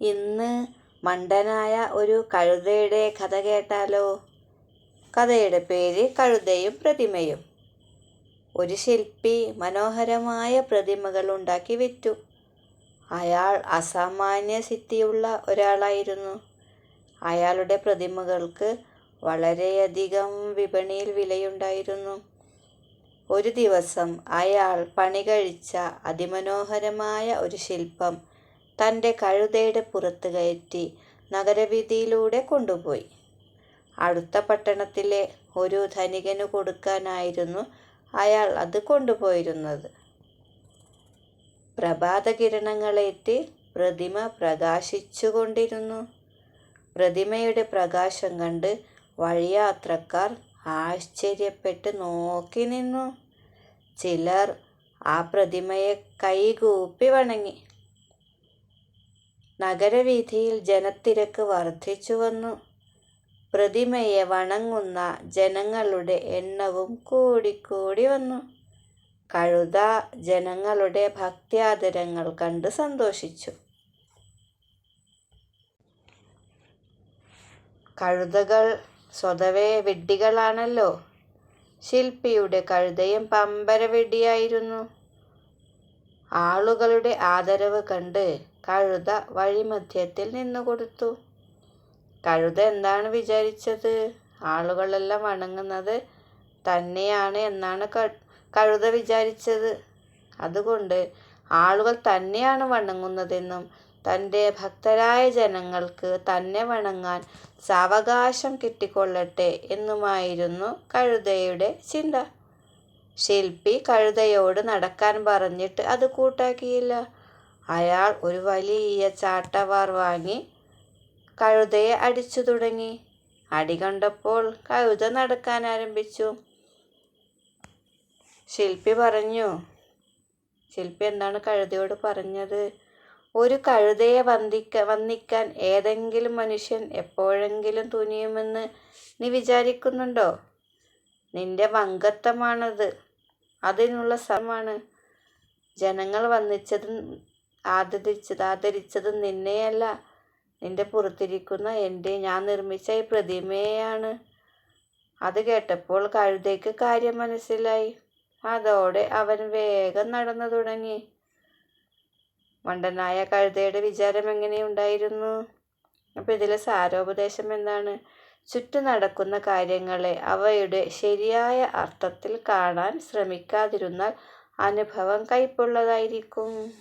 ഇന്ന് മണ്ടനായ ഒരു കഴുതയുടെ കഥ കേട്ടാലോ? കഥയുടെ പേര് കഴുതയും പ്രതിമയും. ഒരു ശില്പി മനോഹരമായ പ്രതിമകൾ ഉണ്ടാക്കി വിറ്റു. അയാൾ അസാമാന്യ സിദ്ധിയുള്ള ഒരാളായിരുന്നു. അയാളുടെ പ്രതിമകൾക്ക് വളരെയധികം വിപണിയിൽ വിലയുണ്ടായിരുന്നു. ഒരു ദിവസം അയാൾ പണി കഴിച്ച അതിമനോഹരമായ ഒരു ശില്പം തന്റെ കഴുതയുടെ പുറത്ത് കയറ്റി നഗരവീതിയിലൂടെ കൊണ്ടുപോയി. അടുത്ത പട്ടണത്തിലെ ഒരു ധനികന് കൊടുക്കാനായിരുന്നു അയാൾ അത് കൊണ്ടുപോയിരുന്നത്. പ്രഭാതകിരണങ്ങളേറ്റ് പ്രതിമ പ്രകാശിച്ചുകൊണ്ടിരുന്നു. പ്രതിമയുടെ പ്രകാശം കണ്ട് വഴിയാത്രക്കാർ ആശ്ചര്യപ്പെട്ട് നോക്കി നിന്നു. ചിലർ ആ പ്രതിമയെ കൈകൂപ്പി വണങ്ങി. നഗരവീഥിയിൽ ജനത്തിരക്ക് വർദ്ധിച്ചുവന്നു. പ്രതിമയെ വണങ്ങുന്ന ജനങ്ങളുടെ എണ്ണവും കൂടിക്കൂടി വന്നു. കഴുത ജനങ്ങളുടെ ഭക്ത്യാദരങ്ങൾ കണ്ട് സന്തോഷിച്ചു. കഴുതകൾ സ്വതവേ വിഡ്ഢികളാണല്ലോ. ശില്പിയുടെ കഴുതയും പമ്പര വെടിയായിരുന്നു ആളുകളുടെ ആദരവ് കണ്ട് കഴുത വഴിമധ്യത്തിൽ നിന്നുകൊടുത്തു കഴുത എന്താണ് വിചാരിച്ചത്? ആളുകളെല്ലാം വണങ്ങുന്നത് തന്നെയാണ് എന്നാണ് കഴുത വിചാരിച്ചത്. അതുകൊണ്ട് ആളുകൾ തന്നെയാണ് വണങ്ങുന്നതെന്നും തന്റെ ഭക്തരായ ജനങ്ങൾക്ക് തന്നെ വണങ്ങാൻ സാവകാശം കിട്ടിക്കൊള്ളട്ടെ എന്നുമായിരുന്നു കഴുതയുടെ ചിന്ത. ശില്പി കഴുതയോട് നടക്കാൻ പറഞ്ഞിട്ട് അത് കൂട്ടാക്കിയില്ല. അയാൾ ഒരു വലിയ ചാട്ടവാർ വാങ്ങി കഴുതയെ അടിച്ചു തുടങ്ങി. അടി കണ്ടപ്പോൾ കഴുത നടക്കാൻ ആരംഭിച്ചു. ശില്പി പറഞ്ഞു ശില്പി എന്താണ് കഴുതയോട് പറഞ്ഞത്? ഒരു കഴുതയെ വന്ദിക്ക വന്ദിക്കാൻ ഏതെങ്കിലും മനുഷ്യൻ എപ്പോഴെങ്കിലും തുനിയുമെന്ന് നീ വിചാരിക്കുന്നുണ്ടോ? നിന്റെ വങ്കത്വമാണത് അതിനുള്ള സമാണ് ജനങ്ങൾ വന്നിച്ചതും ആദരിച്ചത് ആദരിച്ചത് നിന്നെയല്ല. നിന്റെ പുറത്തിരിക്കുന്ന എന്റെ ഞാൻ നിർമ്മിച്ച ഈ പ്രതിമയെയാണ്. അത് കേട്ടപ്പോൾ കഴുതയ്ക്ക് കാര്യം മനസ്സിലായി. അതോടെ അവൻ വേഗം നടന്നു തുടങ്ങി. മണ്ടനായ കഴുതയുടെ വിചാരം എങ്ങനെയുണ്ടായിരുന്നു? അപ്പോൾ ഇതിലെ സാരോപദേശം എന്താണ്? ചുറ്റും നടക്കുന്ന കാര്യങ്ങളെ അവയുടെ ശരിയായ അർത്ഥത്തിൽ കാണാൻ ശ്രമിക്കാതിരുന്നാൽ അനുഭവം കയ്പുള്ളതായിരിക്കും.